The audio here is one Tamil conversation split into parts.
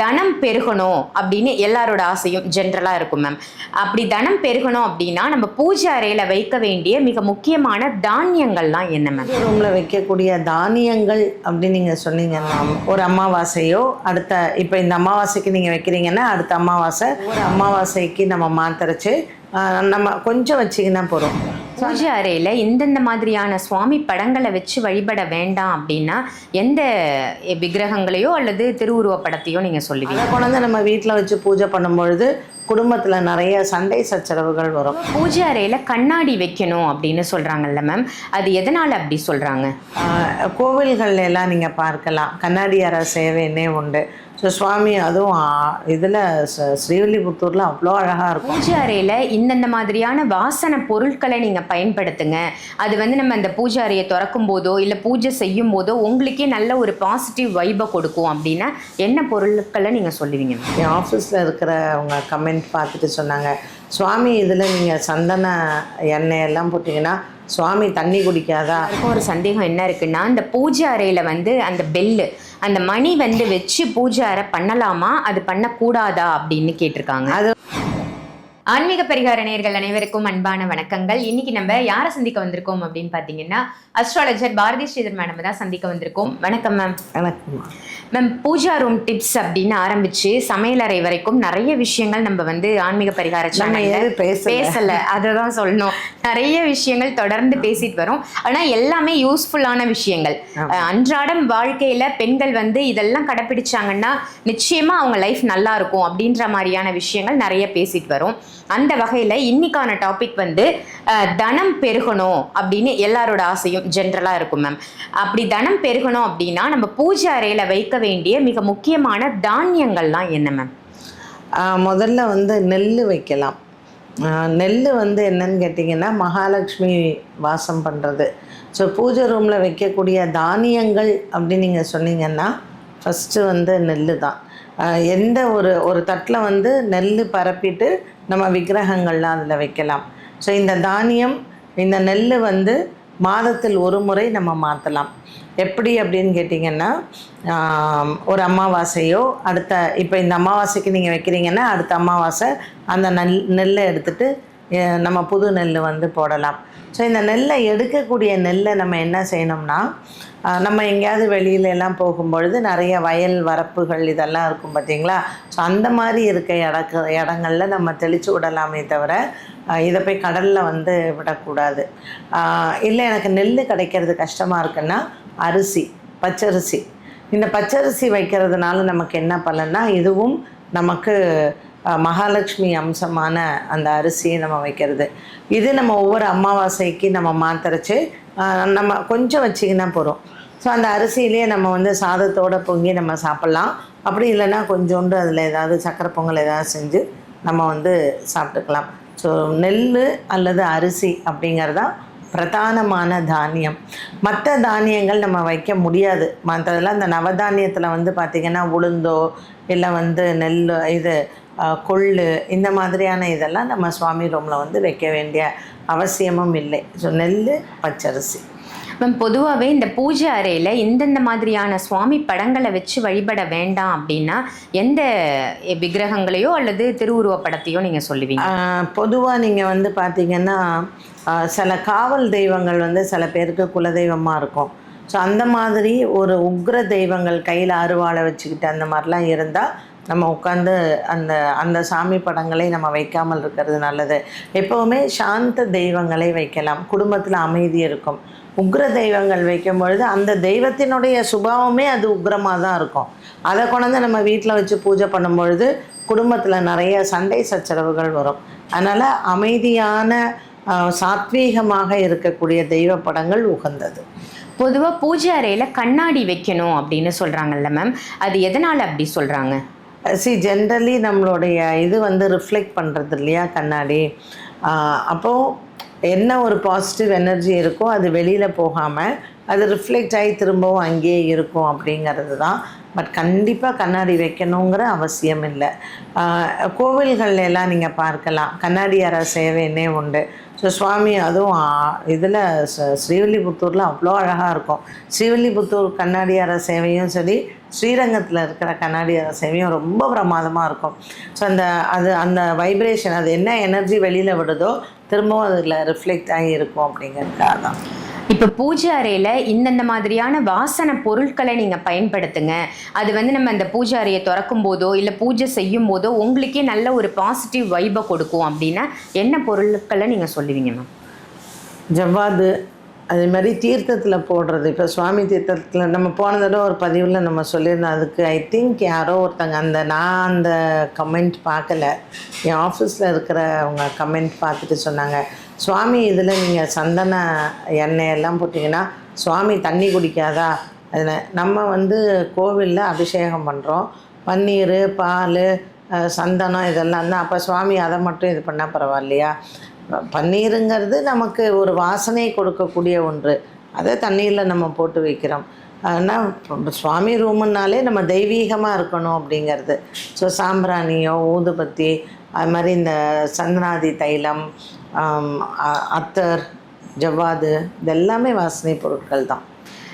தனம் பெருகணும் அப்படின்னு எல்லாரோட ஆசையும் ஜென்ரலாக இருக்கும் மேம் அப்படி தனம் பெருகணும் அப்படின்னா நம்ம பூஜை அறையில் வைக்க வேண்டிய மிக முக்கியமான தானியங்கள்லாம் என்ன மேம் ரூமில் வைக்கக்கூடிய தானியங்கள் அப்படின்னு நீங்கள் சொன்னீங்கன்னா ஒரு அமாவாசையோ அடுத்த இப்போ இந்த அமாவாசைக்கு நீங்கள் வைக்கிறீங்கன்னா அடுத்த அமாவாசை ஒரு அமாவாசைக்கு நம்ம மாத்திரச்சு நம்ம கொஞ்சம் வச்சிங்கன்னா போகிறோம் பூஜை அறையில் இந்தந்த மாதிரியான சுவாமி படங்களை வச்சு வழிபட வேண்டாம் அப்படின்னா எந்த விக்கிரகங்களையோ அல்லது திருவுருவப் படத்தையோ நீங்கள் சொல்லுவீங்க கொண்டாந்து நம்ம வீட்டில் வச்சு பூஜை பண்ணும்பொழுது குடும்பத்தில் நிறைய சண்டை சச்சரவுகள் வரும். பூஜை அறையில் கண்ணாடி வைக்கணும் அப்படின்னு சொல்கிறாங்கல்ல மேம் அது எதனால் அப்படி சொல்கிறாங்க ஆஹ், கோவில்கள்ல எல்லாம் நீங்கள் பார்க்கலாம். கண்ணாடி அறை சேவைன்னே உண்டு. ஸோ சுவாமி அதுவும் இதில் ஸ்ரீவில்லிபுத்தூரில் அவ்வளோ அழகாக இருக்கும். பூஜை அறையில் இந்தந்த மாதிரியான வாசன பொருட்களை நீங்கள் பயன்படுத்துங்க. அது வந்து நம்ம அந்த பூஜை அறையை திறக்கும் போதோ இல்லை பூஜை செய்யும் போதோ உங்களுக்கே நல்ல ஒரு பாசிட்டிவ் வைபை கொடுக்கும் அப்படின்னா என்ன பொருட்களை நீங்கள் சொல்லுவீங்க? என் ஆஃபீஸில் இருக்கிறவங்க கமெண்ட் பார்த்துட்டு சொன்னாங்க சுவாமி இதில் நீங்கள் சந்தன எண்ணெய் எல்லாம் போட்டிங்கன்னா சுவாமி தண்ணி குடிக்காதா? ஒரு சந்தேகம் என்ன இருக்குன்னா இந்த பூஜை அறையில் வந்து அந்த பெல்லு அந்த மணி வந்து வச்சு பூஜை அறை பண்ணலாமா? அது பண்ணக்கூடாதா? அப்படின்னு கேட்டிருக்காங்க. அது ஆன்மீக பரிகார நேயர்கள் அனைவருக்கும் அன்பான வணக்கங்கள். இன்னைக்கு நம்ம யாரை சந்திக்க வந்திருக்கோம் அப்படின்னு பார்த்தீங்கன்னா அஸ்ட்ராலஜர் பாரதி ஸ்ரீதர் மேடம் தான் சந்திக்க வந்திருக்கோம். வணக்கம் மேம் எனக்குமா மேம் பூஜா ரூம் டிப்ஸ் அப்படின்னு ஆரம்பிச்சு சமையலறை வரைக்கும் நிறைய விஷயங்கள் நம்ம வந்து ஆன்மீக பரிகார பேசல? அதை தான் சொல்லணும். நிறைய விஷயங்கள் தொடர்ந்து பேசிட்டு வரோம். ஆனா எல்லாமே யூஸ்ஃபுல்லான விஷயங்கள். அன்றாடம் வாழ்க்கையில பெண்கள் வந்து இதெல்லாம் கடைப்பிடிச்சாங்கன்னா நிச்சயமா அவங்க லைஃப் நல்லா இருக்கும் அப்படின்ற மாதிரியான விஷயங்கள் நிறைய பேசிட்டு வரோம். அந்த வகையில் இன்னைக்கான டாபிக் வந்து தனம் பெருகணும் அப்படின்னு எல்லாரோட ஆசையும் ஜென்ரலாக இருக்கும் மேம் அப்படி தனம் பெருகணும் அப்படின்னா நம்ம பூஜை அறையில் வைக்க வேண்டிய மிக முக்கியமான தானியங்கள்லாம் என்ன மேம் முதல்ல வந்து நெல் வைக்கலாம். நெல் வந்து என்னன்னு கேட்டிங்கன்னா மகாலட்சுமி வாசம் பண்ணுறது ஸோ பூஜை ரூமில் வைக்கக்கூடிய தானியங்கள் அப்படின்னு நீங்கள் சொன்னீங்கன்னா ஃபஸ்ட்டு வந்து நெல் தான் எந்த ஒரு ஒரு தட்டில் வந்து நெல் பரப்பிட்டு நம்ம விக்கிரகங்கள்லாம் அதில் வைக்கலாம். ஸோ இந்த தானியம் இந்த நெல் வந்து மாதத்தில் ஒரு முறை நம்ம மாற்றலாம் எப்படி அப்படின்னு கேட்டிங்கன்னா ஒரு அமாவாசையோ அடுத்த இப்போ இந்த அமாவாசைக்கு நீங்கள் வைக்கிறீங்கன்னா அடுத்த அமாவாசை அந்த நெல் நெல்லை எடுத்துகிட்டு நம்ம புது நெல் வந்து போடலாம். ஸோ இந்த நெல்லை எடுக்கக்கூடிய நெல்லை நம்ம என்ன செய்யணும்னா நம்ம எங்கேயாவது வெளியில எல்லாம் போகும்பொழுது நிறைய வயல் வரப்புகள் இதெல்லாம் இருக்கும் பார்த்தீங்களா? ஸோ அந்த மாதிரி இருக்க இடக்க இடங்கள்ல நம்ம தெளித்து விடலாமே தவிர இதை போய் கடலில் வந்து விடக்கூடாது. இல்லை எனக்கு நெல் கிடைக்கிறது கஷ்டமாக இருக்குன்னா அரிசி பச்சரிசி. இந்த பச்சரிசி வைக்கிறதுனால நமக்கு என்ன பலன்னா இதுவும் நமக்கு மகாலட்சுமி அம்சமான அந்த அரிசியை நம்ம வைக்கிறது. இது நம்ம ஒவ்வொரு அமாவாசைக்கு நம்ம மாத்தரைச்சு நம்ம கொஞ்சம் வச்சிங்கன்னா போகிறோம் ஸோ அந்த அரிசியிலேயே நம்ம வந்து சாதத்தோட பொங்கி நம்ம சாப்பிட்லாம். அப்படி இல்லைன்னா கொஞ்சோண்டு அதில் ஏதாவது சக்கரை பொங்கல் ஏதாவது செஞ்சு நம்ம வந்து சாப்பிட்டுக்கலாம். ஸோ நெல் அல்லது அரிசி அப்படிங்கிறதான் பிரதானமான தானியம். மற்ற தானியங்கள் நம்ம வைக்க முடியாது. மற்றதெல்லாம் இந்த நவதானியத்தில் வந்து பார்த்திங்கன்னா உளுந்தோ இல்லை வந்து நெல் இது கொள்ளு இந்த மாதிரியான இதெல்லாம் நம்ம சுவாமி ரூமில் வந்து வைக்க வேண்டிய அவசியமும் இல்லை. ஸோ நெல் பச்சரிசி. மேம் பொதுவாகவே இந்த பூஜை அறையில் இந்தந்த மாதிரியான சுவாமி படங்களை வச்சு வழிபட வேண்டாம் அப்படின்னா எந்த விக்கிரகங்களையோ அல்லது திருவுருவப்படத்தையோ நீங்கள் சொல்லுவீங்க? பொதுவாக நீங்கள் வந்து பார்த்தீங்கன்னா சில காவல் தெய்வங்கள் வந்து சில பேருக்கு குலதெய்வமாக இருக்கும். ஸோ அந்த மாதிரி ஒரு உக்ர தெய்வங்கள் கையில் அருவாளை வச்சுக்கிட்டு அந்த மாதிரிலாம் இருந்தால் நம்ம உட்காந்து அந்த அந்த சாமி படங்களை நம்ம வைக்காமல் இருக்கிறது நல்லது. எப்போவுமே சாந்த தெய்வங்களை வைக்கலாம். குடும்பத்தில் அமைதி இருக்கும். உக்ர தெய்வங்கள் வைக்கும் பொழுது அந்த தெய்வத்தினுடைய சுபாவமே அது உக்ரமாக தான் இருக்கும். அதை கொண்டாந்து நம்ம வீட்டில் வச்சு பூஜை பண்ணும் பொழுது குடும்பத்தில் நிறைய சண்டை சச்சரவுகள் வரும். அதனால் அமைதியான சாத்வீகமாக இருக்கக்கூடிய தெய்வ படங்கள் உகந்தது. பொதுவாக பூஜை அறையில் கண்ணாடி வைக்கணும் அப்படின்னு சொல்கிறாங்கல்ல மேம் அது எதனால் அப்படி சொல்கிறாங்க சி ஜென்ரலி நம்மளுடைய இது வந்து ரிஃப்ளெக்ட் பண்ணுறது இல்லையா கண்ணாடி? அப்போது என்ன ஒரு பாசிட்டிவ் எனர்ஜி இருக்கோ அது வெளியில் போகாமல் அது ரிஃப்ளெக்ட் ஆகி திரும்பவும் அங்கேயே இருக்கும் அப்படிங்கிறது தான். பட் கண்டிப்பாக கண்ணாடி வைக்கணுங்கிற அவசியம் இல்லை. கோவில்கள்ல எல்லாம் நீங்கள் பார்க்கலாம். கண்ணாடி அறை சேவைன்னே உண்டு. ஸோ சுவாமி அதுவும் இதில் ஸ்ரீவில்லிபுத்தூரில் அவ்வளோ அழகாக இருக்கும். ஸ்ரீவில்லிபுத்தூர் கண்ணாடியார சேவையும் சரி ஸ்ரீரங்கத்தில் இருக்கிற கண்ணாடியார சேவையும் ரொம்ப பிரமாதமாக இருக்கும். ஸோ அந்த அது அந்த வைப்ரேஷன் அது என்ன எனர்ஜி வெளியில் விடுதோ திரும்பவும் அதில் ரிஃப்ளெக்ட் ஆகி இருக்கும் அப்படிங்கிறதுக்காக தான் இப்போ பூஜை அறையில இந்தந்த மாதிரியான வாசனை பொருட்களை நீங்க பயன்படுத்துங்க. அது வந்து நம்ம அந்த பூஜை அறையை திறக்கும் போதோ இல்ல பூஜை செய்யும் போதோ உங்களுக்கே நல்ல ஒரு பாசிட்டிவ் வைபை கொடுக்கும் அப்படின்னா என்ன பொருட்களை நீங்க சொல்லுவீங்க மேம் ஜவ்வாது அதே மாதிரி தீர்த்தத்தில் போடுறது. இப்போ சுவாமி தீர்த்தத்தில் நம்ம போன தடவை ஒரு பதிவில் நம்ம சொல்லியிருந்தோம். அதுக்கு ஐ திங்க் யாரோ ஒருத்தங்க அந்த நான் அந்த கமெண்ட் பார்க்கல. என் ஆஃபீஸில் இருக்கிற அவங்க கமெண்ட் பார்த்துட்டு சொன்னாங்க. சுவாமி இதில் நீங்கள் சந்தன எண்ணெய் எல்லாம் போட்டிங்கன்னா சுவாமி தண்ணி குடிக்காதா? அதில் நம்ம வந்து கோவிலில் அபிஷேகம் பண்ணுறோம் பன்னீர் பால் சந்தனம் இதெல்லாம் தான். அப்போ சுவாமி அதை மட்டும் இது பண்ணால் பரவாயில்லையா? பன்னீருங்கிறது நமக்கு ஒரு வாசனை கொடுக்கக்கூடிய ஒன்று. அதை தண்ணீரில் நம்ம போட்டு வைக்கிறோம். ஆனால் சுவாமி ரூமுன்னாலே நம்ம தெய்வீகமாக இருக்கணும் அப்படிங்கிறது. ஸோ சாம்பிராணியோ ஊதுபத்தி அது மாதிரி இந்த சந்தனாதி தைலம் அத்தர் ஜவ்வாது இதெல்லாமே வாசனை பொருட்கள் தான்.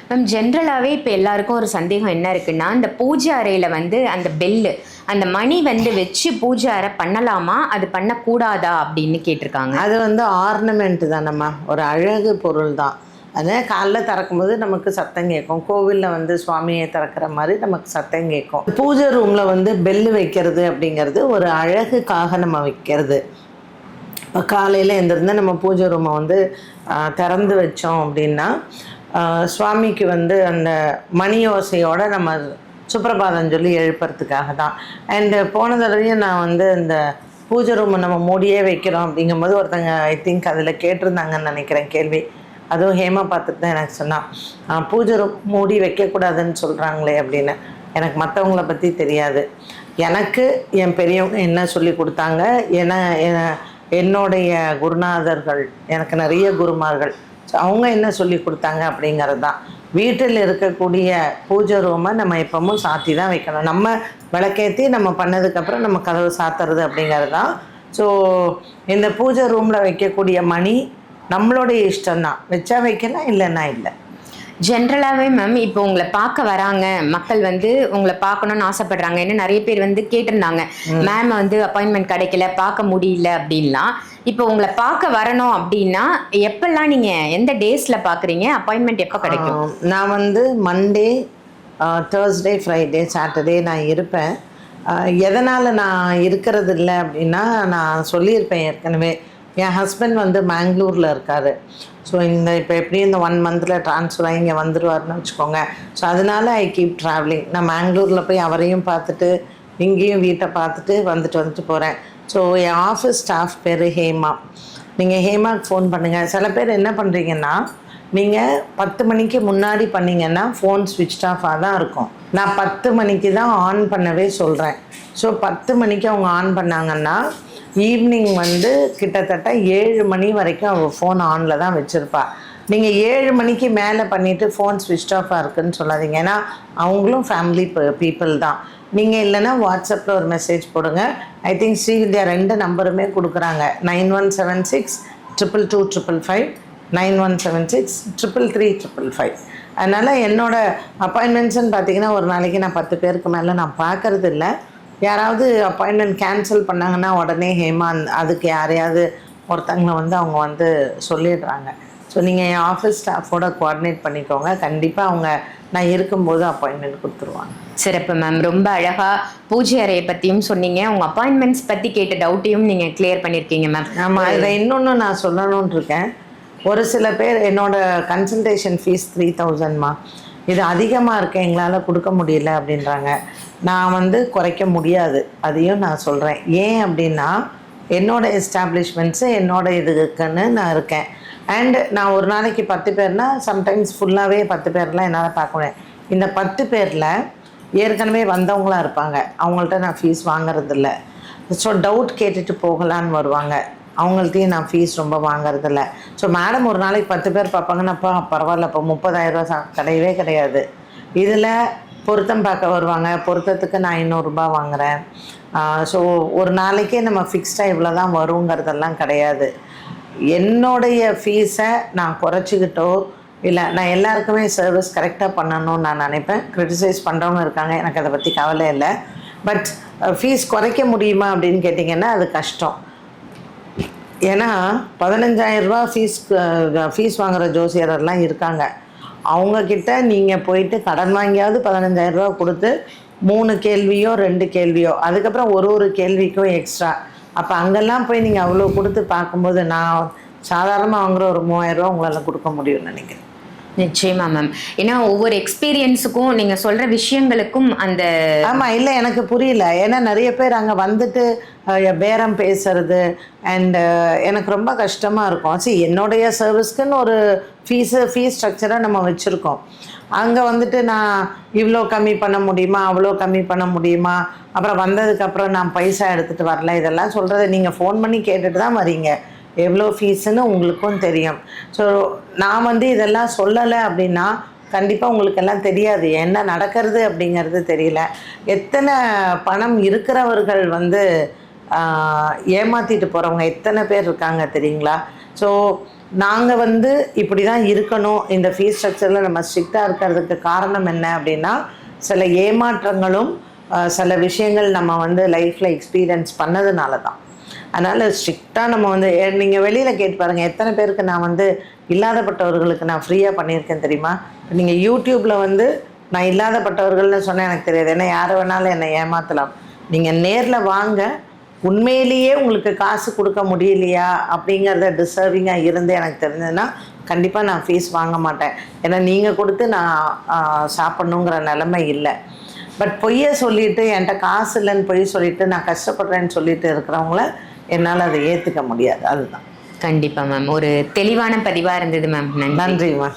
மேம் ஜென்ரலாகவே இப்போ எல்லாருக்கும் ஒரு சந்தேகம் என்ன இருக்குன்னா இந்த பூஜை அறையில் வந்து அந்த பெல்லு அந்த மணி வந்து வச்சு பூஜை அறை பண்ணலாமா? அது பண்ணக்கூடாதா? அப்படின்னு கேட்டிருக்காங்க. அது வந்து ஆர்னமெண்ட் தானம்மா ஒரு அழகு பொருள் தான். அதனால் காலைல திறக்கும்போது நமக்கு சத்தம் கேட்கும். கோவிலில் வந்து சுவாமியை திறக்கிற மாதிரி நமக்கு சத்தம் கேட்கும். பூஜை ரூமில் வந்து பெல்லு வைக்கிறது அப்படிங்கிறது ஒரு அழகுக்காக நம்ம வைக்கிறது. காலையில் எந்திருந்து நம்ம பூஜை ரூமை வந்து திறந்து வச்சோம் அப்படின்னா சுவாமிக்கு வந்து அந்த மணி ஓசையோடு நம்ம சுப்பிரபாதம் சொல்லி எழுப்புறதுக்காக தான். அண்டு போன தடவையும் நான் வந்து இந்த பூஜை ரூமை நம்ம மூடியே வைக்கிறோம் அப்படிங்கும்போது ஒருத்தங்க ஐ திங்க் அதில் கேட்டிருந்தாங்கன்னு நினைக்கிறேன் கேள்வி. அதுவும் ஹேமா பார்த்துட்டு தான் எனக்கு சொன்னான். பூஜை ரூம் மூடி வைக்கக்கூடாதுன்னு சொல்கிறாங்களே அப்படின்னு. எனக்கு மற்றவங்கள பற்றி தெரியாது. எனக்கு என் பெரியவங்க என்ன சொல்லி கொடுத்தாங்க ஏன்னா என்னுடைய குருநாதர்கள் எனக்கு நிறைய குருமார்கள். ஸோ அவங்க என்ன சொல்லி கொடுத்தாங்க அப்படிங்கிறது தான். வீட்டில் இருக்கக்கூடிய பூஜை ரூமை நம்ம எப்பவும் சாத்தி தான் வைக்கணும். நம்ம விளக்கேற்றி நம்ம பண்ணதுக்கப்புறம் நம்ம கதவு சாத்துறது அப்படிங்கிறது தான். ஸோ இந்த பூஜை ரூமில் வைக்கக்கூடிய மணி நம்மளுடைய இஷ்டம்தான். வச்சா வைக்கலாம் இல்லைன்னா இல்லை. ஜென்ரலாகவே மேம் இப்போ உங்களை பார்க்க வராங்க. மக்கள் வந்து உங்களை பார்க்கணும்னு ஆசைப்படுறாங்க. என்ன நிறைய பேர் வந்து கேட்டிருந்தாங்க. மேம் வந்து அப்பாயின்மெண்ட் கிடைக்கல பார்க்க முடியல அப்படின்லாம். இப்போ உங்களை பார்க்க வரணும் அப்படின்னா எப்பெல்லாம் நீங்க எந்த டேஸ்ல பார்க்குறீங்க? அப்பாயின்மெண்ட் எப்போ கிடைக்கும்? நான் வந்து மண்டே தேர்ஸ்டே ஃப்ரைடே சாட்டர்டே நான் இருப்பேன். எதனால் நான் இருக்கிறது இல்லை அப்படின்னா நான் சொல்லியிருப்பேன் ஏற்கனவே. என் ஹஸ்பண்ட் வந்து மேங்களூரில் இருக்கார். ஸோ இந்த இப்போ எப்படியும் இந்த ஒன் மந்தில் ட்ரான்ஸ்ஃபர் ஆகி இங்கே வந்துடுவார்னு வச்சுக்கோங்க. ஸோ அதனால ஐ கீப் ட்ராவலிங் நான் மேங்களூரில் போய் அவரையும் பார்த்துட்டு இங்கேயும் வீட்டை பார்த்துட்டு வந்துட்டு வந்துட்டு போகிறேன் ஸோ என் ஆஃபீஸ் ஸ்டாஃப் பேர் ஹேமா. நீங்கள் ஹேமாக்கு ஃபோன் பண்ணுங்கள் சில பேர் என்ன பண்ணுறீங்கன்னா நீங்கள் பத்து மணிக்கு முன்னாடி பண்ணீங்கன்னா ஃபோன் ஸ்விட்ச் ஆஃபாக தான் இருக்கும். நான் பத்து மணிக்கு தான் ஆன் பண்ணவே சொல்கிறேன் ஸோ பத்து மணிக்கு அவங்க ஆன் பண்ணாங்கன்னா ஈவினிங் வந்து கிட்டத்தட்ட ஏழு மணி வரைக்கும் அவள் ஃபோன் ஆனில் தான் வச்சுருப்பாள் நீங்கள் ஏழு மணிக்கு மேலே பண்ணிவிட்டு ஃபோன் ஸ்விட்ச் ஆஃபாக இருக்குன்னு சொல்லாதீங்க. ஏன்னா அவங்களும் ஃபேமிலி பீப்புள் தான். நீங்கள் இல்லைன்னா வாட்ஸ்அப்பில் ஒரு மெசேஜ் போடுங்க. ஐ திங்க் ஸ்ரீவித்யா ரெண்டு நம்பருமே கொடுக்குறாங்க. Nine one seven six triple two triple five nine one seven six triple three triple five. அதனால் என்னோடய அப்பாயின்மெண்ட்ஸ்ன்னு பார்த்தீங்கன்னா ஒரு நாளைக்கு நான் பத்து பேருக்கு மேலே நான் பார்க்குறது இல்லை யாராவது அப்பாயின்மெண்ட் கேன்சல் பண்ணாங்கன்னா உடனே ஹேமா அந்த- அதுக்கு யாரையாவது ஒருத்தங்களை வந்து அவங்க வந்து சொல்லிடுறாங்க. ஸோ நீங்கள் என் ஆஃபீஸ் ஸ்டாஃபோட கோஆர்டினேட் பண்ணிக்கோங்க. கண்டிப்பாக அவங்க நான் இருக்கும்போது அப்பாயின்மெண்ட் கொடுத்துருவாங்க. சிறப்பு மேம் ரொம்ப அழகா பூஜை அறையை பத்தியும் சொன்னீங்க. உங்க அப்பாயின்மெண்ட்ஸ் பத்தி கேட்ட டவுட்டையும் நீங்க கிளியர் பண்ணிருக்கீங்க மேம் ஆமாம் இதில் இன்னொன்று நான் சொல்லணும்னு இருக்கேன். ஒரு சில பேர் என்னோட கன்சல்டேஷன் ஃபீஸ் த்ரீ தௌசண்ட்மா இது அதிகமாக இருக்கு எங்களால் கொடுக்க முடியல அப்படின்றாங்க. நான் வந்து குறைக்க முடியாது. அதையும் நான் சொல்கிறேன் ஏன் அப்படின்னா என்னோட எஸ்டாப்ளிஷ்மெண்ட்ஸு என்னோட இதுக்குன்னு நான் இருக்கேன். அண்டு நான் ஒரு நாளைக்கு பத்து பேர்னா சம்டைம்ஸ் ஃபுல்லாகவே பத்து பேர்லாம் என்னால் பார்க்க முடியாது. இந்த பத்து பேரில் ஏற்கனவே வந்தவங்களா இருப்பாங்க. அவங்கள்ட்ட நான் ஃபீஸ் வாங்குறதில்ல. ஸோ டவுட் கேட்டுட்டு போகலான்னு வருவாங்க. அவங்கள்ட்டையும் நான் ஃபீஸ் ரொம்ப வாங்குறதில்ல. ஸோ மேடம் ஒரு நாளைக்கு பத்து பேர் பார்ப்பாங்கன்னாப்பா பரவாயில்ல இப்போ முப்பதாயிரரூவா சா கிடையவே கிடையாது. இதில் பொருத்தம் பார்க்க வருவாங்க. பொருத்தத்துக்கு நான் ஐநூறுரூபா வாங்குகிறேன் ஸோ ஒரு நாளைக்கே நம்ம ஃபிக்ஸ்டாக இவ்வளோ தான் வருங்கிறதெல்லாம் கிடையாது. என்னுடைய ஃபீஸை நான் குறைச்சிக்கிட்டோ இல்லை நான் எல்லாருக்குமே சர்வீஸ் கரெக்டாக பண்ணணும்னு நான் நினைப்பேன். க்ரிட்டிசைஸ் பண்ணுறவங்க இருக்காங்க. எனக்கு அதை பற்றி கவலை இல்லை. பட் ஃபீஸ் குறைக்க முடியுமா அப்படின்னு கேட்டிங்கன்னா அது கஷ்டம். ஏன்னா பதினஞ்சாயிரரூபா ஃபீஸ் ஃபீஸ் வாங்குகிற ஜோசியரெல்லாம் இருக்காங்க. அவங்கக்கிட்ட நீங்கள் போயிட்டு கடன் வாங்கியாவது பதினஞ்சாயிரரூபா கொடுத்து மூணு கேள்வியோ ரெண்டு கேள்வியோ அதுக்கப்புறம் ஒரு ஒரு கேள்விக்கும் எக்ஸ்ட்ரா அப்போ அங்கெல்லாம் போய் நீங்கள் அவ்வளோ கொடுத்து பார்க்கும்போது நான் சாதாரணமாக வாங்குற ஒரு மூவாயிரரூவா உங்களால் கொடுக்க முடியும்னு நினைக்கிறேன். நிச்சயமா மேம் ஏன்னா ஒவ்வொரு எக்ஸ்பீரியன்ஸுக்கும் நீங்க சொல்ற விஷயங்களுக்கும் அந்த ஆமாம் இல்லை எனக்கு புரியல. ஏன்னா நிறைய பேர் அங்கே வந்துட்டு பேரம் பேசுறது அண்டு எனக்கு ரொம்ப கஷ்டமாக இருக்கும். சரி என்னுடைய சர்வீஸ்க்குன்னு ஒரு ஃபீஸு ஃபீஸ் ஸ்ட்ரக்சரை நம்ம வச்சுருக்கோம். அங்கே வந்துட்டு நான் இவ்வளோ கம்மி பண்ண முடியுமா? அவ்வளோ கம்மி பண்ண முடியுமா? அப்புறம் வந்ததுக்கப்புறம் நான் பைசா எடுத்துகிட்டு வரல. இதெல்லாம் சொல்கிறத நீங்கள் ஃபோன் பண்ணி கேட்டுட்டு தான் வரீங்க. எவ்வளோ ஃபீஸுன்னு உங்களுக்கும் தெரியும். ஸோ நான் வந்து இதெல்லாம் சொல்லலை அப்படின்னா கண்டிப்பாக உங்களுக்கு எல்லாம் தெரியாது. என்ன நடக்கிறது அப்படிங்கிறது தெரியல. எத்தனை பணம் இருக்கிறவர்கள் வந்து ஏமாற்றிட்டு ஏமாத்திட்டு போகிறவங்க எத்தனை பேர் இருக்காங்க தெரியுங்களா? ஸோ நாங்கள் வந்து இப்படி தான் இருக்கணும். இந்த ஃபீஸ் ஸ்ட்ரக்சரில் நம்ம ஸ்ட்ரிக்டாக இருக்கிறதுக்கு காரணம் என்ன அப்படின்னா சில ஏமாற்றங்களும் சில விஷயங்கள் நம்ம வந்து லைஃப்பில் எக்ஸ்பீரியன்ஸ் பண்ணதுனால தான் அதனால் ஸ்ட்ரிக்டாக நம்ம வந்து நீங்கள் வெளியில் கேட்டு பாருங்கள் எத்தனை பேருக்கு நான் வந்து இல்லாதப்பட்டவர்களுக்கு நான் ஃப்ரீயாக பண்ணியிருக்கேன் தெரியுமா? நீங்கள் யூடியூப்பில் வந்து நான் இல்லாதப்பட்டவர்கள்னு சொன்னால் எனக்கு தெரியாது. ஏன்னா யாரை வேணாலும் என்னை ஏமாற்றலாம் நீங்கள் நேரில் வாங்க. உண்மையிலேயே உங்களுக்கு காசு கொடுக்க முடியலையா? அப்படிங்கிறத டிசர்விங்காக இருந்து எனக்கு தெரிஞ்சதுன்னா கண்டிப்பாக நான் ஃபீஸ் வாங்க மாட்டேன். ஏன்னா நீங்கள் கொடுத்து நான் சாப்பிட்ணுங்கிற நிலைமை இல்லை. பட் பொய்யை சொல்லிட்டு என்கிட்ட காசு இல்லைன்னு பொய் சொல்லிட்டு நான் கஷ்டப்படுறேன்னு சொல்லிட்டு இருக்கிறவங்கள என்னால் அதை ஏற்றுக்க முடியாது. அதுதான். கண்டிப்பா மேம் ஒரு தெளிவான பதிவா இருந்தது மேம் நன்றி. நன்றிம்மா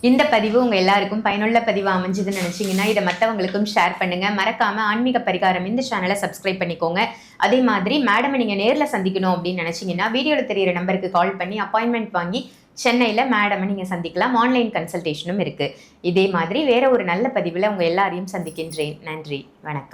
இந்த பதிவு உங்க எல்லாருக்கும் பயனுள்ள பதிவா அமைஞ்சதுன்னு நினைச்சீங்கன்னா இதை மற்றவங்களுக்கும் ஷேர் பண்ணுங்க. மறக்காம ஆன்மீக பரிகாரம் இந்த சேனலை சப்ஸ்கிரைப் பண்ணிக்கோங்க. அதே மாதிரி மேடம் நீங்க நேர்ல சந்திக்கணும் அப்படின்னு நினைச்சீங்கன்னா வீடியோல தெரியிற நம்பருக்கு கால் பண்ணி அப்பாயின்மெண்ட் வாங்கி சென்னையில மேடமை நீங்க சந்திக்கலாம். ஆன்லைன் கன்சல்டேஷனும் இருக்கு. இதே மாதிரி வேற ஒரு நல்ல பதிவுல உங்க எல்லாரையும் சந்திக்கின்றேன். நன்றி. வணக்கம்.